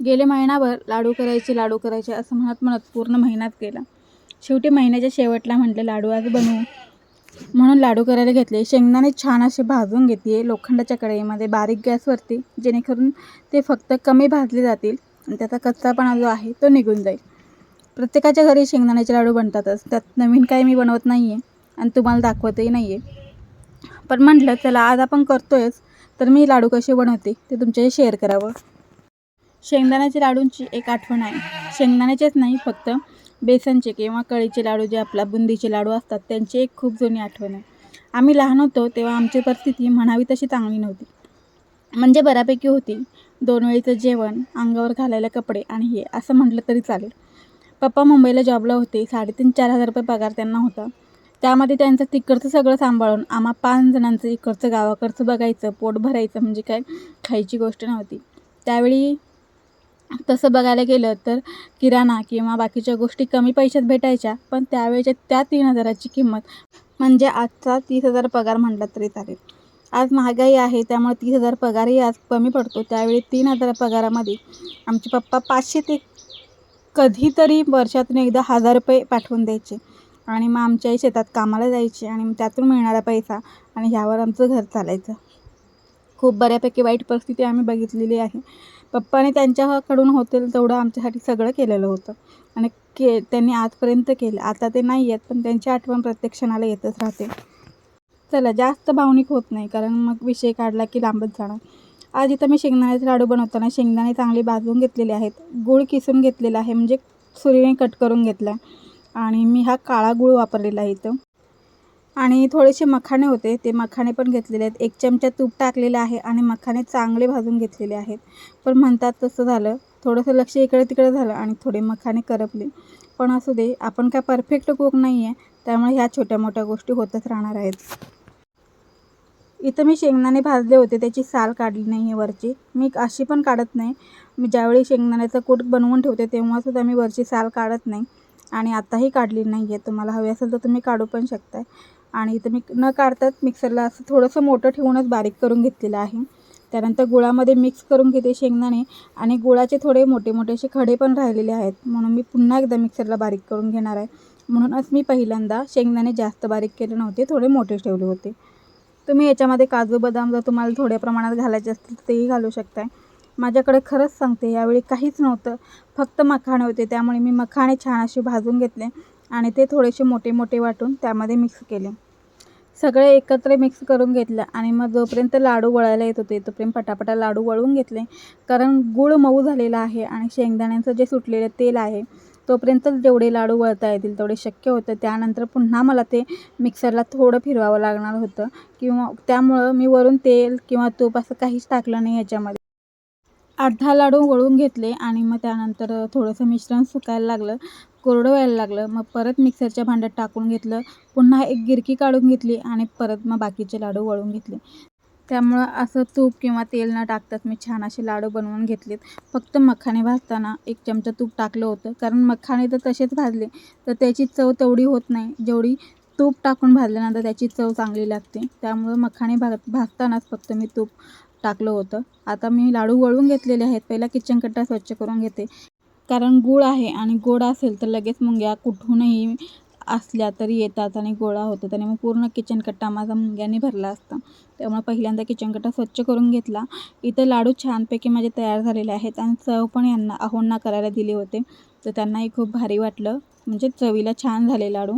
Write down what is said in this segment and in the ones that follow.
गेले महिनाभर लाडू करायचे लाडू करायचे असं म्हणत म्हणत पूर्ण महिन्यात गेला. शेवटी महिन्याच्या शेवटला म्हटलं लाडू आज बनवू. म्हणून लाडू करायला घेतले. शेंगदाणे छान असे भाजून घेते लोखंडाच्या कढईमध्ये बारीक गॅसवरती जेणेकरून ते फक्त कमी भाजले जातील आणि त्याचा कच्चापणा जो आहे तो निघून जाईल. प्रत्येकाच्या घरी शेंगदाण्याचे लाडू बनतातच. त्यात नवीन काही मी बनवत नाही आहे आणि तुम्हाला दाखवतही नाही आहे पण म्हटलं चला आज आपण करतोयच तर मी लाडू कसे बनवते ते तुमच्याशी शेअर करावं. शेंगदाण्याच्या लाडूंची एक आठवण आहे. शेंगदाण्याचेच नाही फक्त बेसनचे किंवा कळीचे लाडू जे आपला बुंदीचे लाडू असतात त्यांची एक खूप जुनी आठवण आहे. आम्ही लहान होतो तेव्हा आमची परिस्थिती म्हणावी तशी चांगली नव्हती. म्हणजे बऱ्यापैकी होती. दोन वेळीचं जेवण अंगावर घालायला कपडे आणि हे असं म्हटलं तरी चालेल. पप्पा मुंबईला जॉबला होते. साडेतीन चार हजार रुपये पगार त्यांना होता. त्यामध्ये त्यांचं तिकडचं सगळं सांभाळून आम्हा पाच जणांचं इकडचं गावाकडचं बघायचं पोट भरायचं म्हणजे काय खायची गोष्ट नव्हती. त्यावेळी तसं बघायला गेलं तर किराणा किंवा बाकीच्या गोष्टी कमी पैशात भेटायच्या पण त्यावेळेच्या त्या तीन हजाराची किंमत म्हणजे आजचा तीस हजार पगार म्हटला तरी चालेल. आज महागाई आहे त्यामुळे तीस हजार पगारही आज कमी पडतो. त्यावेळी तीन हजार पगारामध्ये आमचे पप्पा पाचशे ते कधीतरी वर्षातून एकदा हजार रुपये पाठवून द्यायचे आणि मग आमच्याही शेतात कामाला जायचे आणि मग त्यातून मिळणारा पैसा आणि ह्यावर आमचं घर चालायचं. खूप बऱ्यापैकी वाईट परिस्थिती आम्ही बघितलेली आहे. पप्पाने त्यांच्याकडून होतील तेवढं आमच्यासाठी सगळं केलेलं होतं. आणि के त्यांनी आजपर्यंत केलं. आता ते नाही आहेत पण त्यांची आठवण प्रत्येक क्षणाला येतच राहते. चला जास्त भावनिक होत नाही कारण मग विषय काढला की लांबच जाणार. आज इथं मी शेंगदाण्याचे लाडू बनवताना शेंगदाणे चांगले भाजून घेतलेले आहेत. गूळ किसून घेतलेला आहे म्हणजे सुरीने कट करून घेतला. आणि मी हा काळा गूळ वापरलेला आहे इथं. आणि थोडेसे मखाणे होते. ते मखाणे पण घेतलेले आहेत. एक चमचा तूप टाकलेलं आहे आणि मखाणे चांगले भाजून घेतलेले आहेत. पण म्हणतात तसं झालं. थोडंसं लक्ष इकडे तिकडे झालं आणि थोडे मखाणे करपले. पण असू दे आपण काय परफेक्ट कोक नाही आहे त्यामुळे ह्या छोट्या मोठ्या गोष्टी होतच राहणार आहेत. इथं मी शेंगदाणे भाजले होते. त्याची साल काढली नाही आहे वरची. मी अशी पण काढत नाही. मी ज्यावेळी शेंगदाण्याचा कूट बनवून ठेवते तेव्हासुद्धा मी वरची साल काढत नाही. आणि आत्ताही काढली नाही आहे तुम्हाला हवी असेल तर तुम्ही काढू पण शकताय. आणि इथं मी न काढताच मिक्सरला असं थोडंसं मोठं ठेवूनच बारीक करून घेतलेलं आहे. त्यानंतर गुळामध्ये मिक्स करून घेते शेंगदाणे आणि गुळाचे थोडे मोठे मोठे असे खडे पण राहिलेले आहेत. म्हणून मी पुन्हा एकदा मिक्सरला बारीक करून घेणार आहे. म्हणूनच मी पहिल्यांदा शेंगदाणे जास्त बारीक केले नव्हते थोडे मोठे ठेवले होते. तुम्ही याच्यामध्ये काजू बदाम जर तुम्हाला थोड्या प्रमाणात घालायचे असतील तर तेही घालू शकताय. माझ्याकडे खरंच सांगते यावेळी काहीच नव्हतं. फक्त मखाणे होते त्यामुळे मी मखाणे छान असे भाजून घेतले. आणि ते थोडेसे मोठे मोठे वाटून त्यामध्ये मिक्स केले. सगळे एकत्र मिक्स करून घेतलं आणि मग जोपर्यंत लाडू वळायला येत होते तोपर्यंत पटापटा लाडू वळून घेतले. कारण गूळ मऊ झालेला आहे आणि शेंगदाण्यांचं जे सुटलेलं तेल आहे तोपर्यंतच जेवढे लाडू वळता येतील तेवढे शक्य होतं. त्यानंतर पुन्हा मला ते मिक्सरला थोडं फिरवावं लागणार होतं किंवा त्यामुळं मी वरून तेल किंवा तूप असं काहीच टाकलं नाही याच्यामध्ये. आठ दहा लाडू वळून घेतले आणि मग त्यानंतर थोडंसं मिश्रण सुकायला लागलं कोरडं व्हायला लागलं मग परत मिक्सरच्या भांड्यात टाकून घेतलं पुन्हा एक गिरकी काढून घेतली आणि परत मग बाकीचे लाडू वळून घेतले. त्यामुळं असं तूप किंवा तेल न टाकताच मी छान असे लाडू बनवून घेतलेत. फक्त मखाने भाजताना एक चमचा तूप टाकलं होतं कारण मखाने तर तसेच भाजले तर त्याची चव तेवढी होत नाही. जेवढी तूप टाकून भाजल्यानंतर त्याची चव चांगली लागते. त्यामुळं मखाने भाज भाजतानाच फक्त मी तूप टाकलं होतं. आता मी लाडू वळून घेतलेले आहेत. पहिला किचन कट्टा स्वच्छ करून घेते. कारण गूळ आहे आणि गोड असेल तर लगेच मुंग्या कुठूनही असल्या तरी येतात आणि गोळा होतात. आणि मग पूर्ण किचन कट्टा माझा मुंग्यांनी भरला असता. त्यामुळे पहिल्यांदा किचन कट्टा स्वच्छ करून घेतला. इथं लाडू छानपैकी माझे तयार झालेले आहेत आणि चव पण यांना आहोंना करायला दिले होते. तर त्यांनाही खूप भारी वाटलं. म्हणजे चवीला छान झाले लाडू.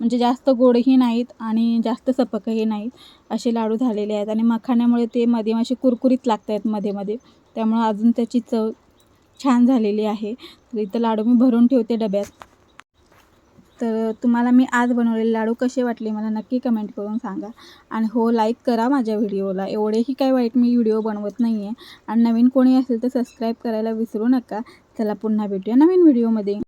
म्हणजे जास्त गोडही नाहीत आणि जास्त सपकही नाहीत असे लाडू झालेले आहेत. आणि मखाण्यामुळे ते मध्ये असे कुरकुरीत लागत आहेत मध्ये मध्ये. त्यामुळं अजून त्याची चव छान झालेली आहे. तर इथं लाडू मी भरून ठेवते डब्यात. तर तुम्हाला मी आज बनवलेले लाडू कसे वाटले मला नक्की कमेंट करून सांगा. आणि हो लाईक करा माझ्या व्हिडिओला एवढेही काय वाईट मी व्हिडिओ बनवत नाही आहे आणि नवीन कोणी असेल तर सबस्क्राईब करायला विसरू नका. चला पुन्हा भेटूया नवीन व्हिडिओमध्ये